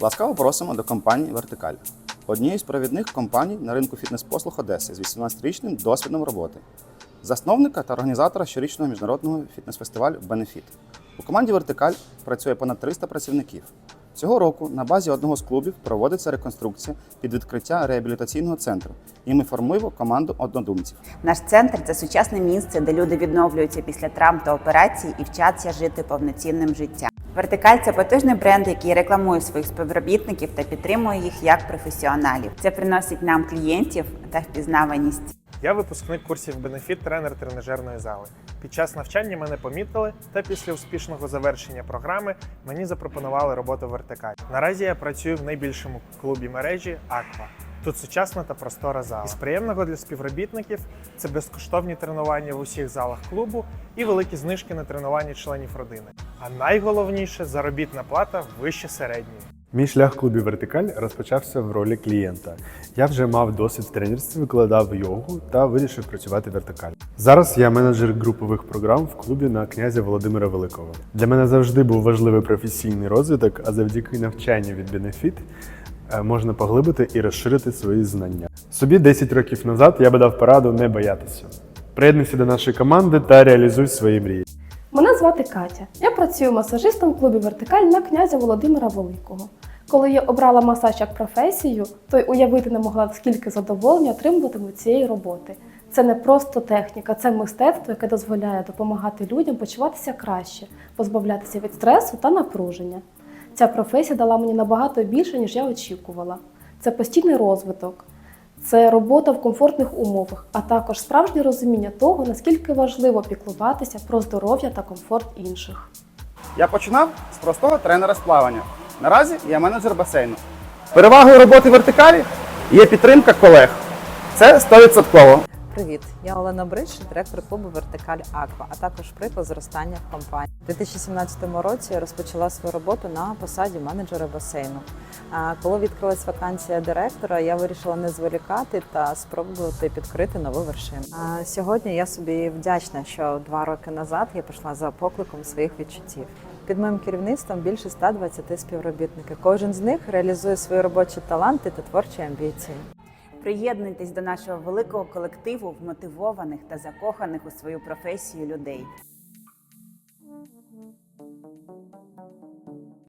Ласкаво просимо до компанії Вертикаль, однієї з провідних компаній на ринку фітнес-послуг Одеси з 18-річним досвідом роботи, засновника та організатора щорічного міжнародного фітнес-фестивалю Бенефіт. У команді Вертикаль працює понад 300 працівників. Цього року на базі одного з клубів проводиться реконструкція під відкриття реабілітаційного центру, і ми формуємо команду однодумців. Наш центр це сучасне місце, де люди відновлюються після травм та операцій і вчаться жити повноцінним життям. Вертикаль це потужний бренд, який рекламує своїх співробітників та підтримує їх як професіоналів. Це приносить нам клієнтів та впізнаваність. Я випускник курсів Бенефіт тренер тренажерної зали. Під час навчання мене помітили, та після успішного завершення програми мені запропонували роботу в вертикалі. Наразі я працюю в найбільшому клубі мережі Аква. Тут сучасна та простора зала. Із приємного для співробітників це безкоштовні тренування в усіх залах клубу і великі знижки на тренування членів родини. А найголовніше заробітна плата вище середньої. Мій шлях клубі Вертикаль розпочався в ролі клієнта. Я вже мав досвід в викладав йогу та вирішив працювати вертикаль. Зараз я менеджер групових програм в клубі на князя Володимира Великого. Для мене завжди був важливий професійний розвиток, а завдяки навчанню від Бенефіт е, можна поглибити і розширити свої знання. Собі 10 років назад я би дав пораду не боятися. Приєднуйся до нашої команди та реалізуй свої мрії. Звати Катя. Я працюю масажистом в клубі Вертикаль на князя Володимира Великого. Коли я обрала масаж як професію, то й уявити не могла, скільки задоволення отримуватиму цієї роботи. Це не просто техніка, це мистецтво, яке дозволяє допомагати людям почуватися краще, позбавлятися від стресу та напруження. Ця професія дала мені набагато більше, ніж я очікувала. Це постійний розвиток, це робота в комфортних умовах, а також справжнє розуміння того, наскільки важливо піклуватися про здоров'я та комфорт інших. Я починав з простого тренера з плавання. Наразі я менеджер басейну. Перевагою роботи в вертикалі є підтримка колег. Це 100%. Привіт, я Олена Брич, директор клубу Вертикаль Аква, а також приклад зростання в компанії. У 2017 році я розпочала свою роботу на посаді менеджера басейну. А Коли відкрилась вакансія директора, я вирішила не зволікати та спробувати підкрити нову вершину. Сьогодні я собі вдячна, що два роки назад я пішла за покликом своїх відчуттів. Під моїм керівництвом більше 120 співробітників. Кожен з них реалізує свої робочі таланти та творчі амбіції. Приєднуйтесь до нашого великого колективу вмотивованих та закоханих у свою професію людей.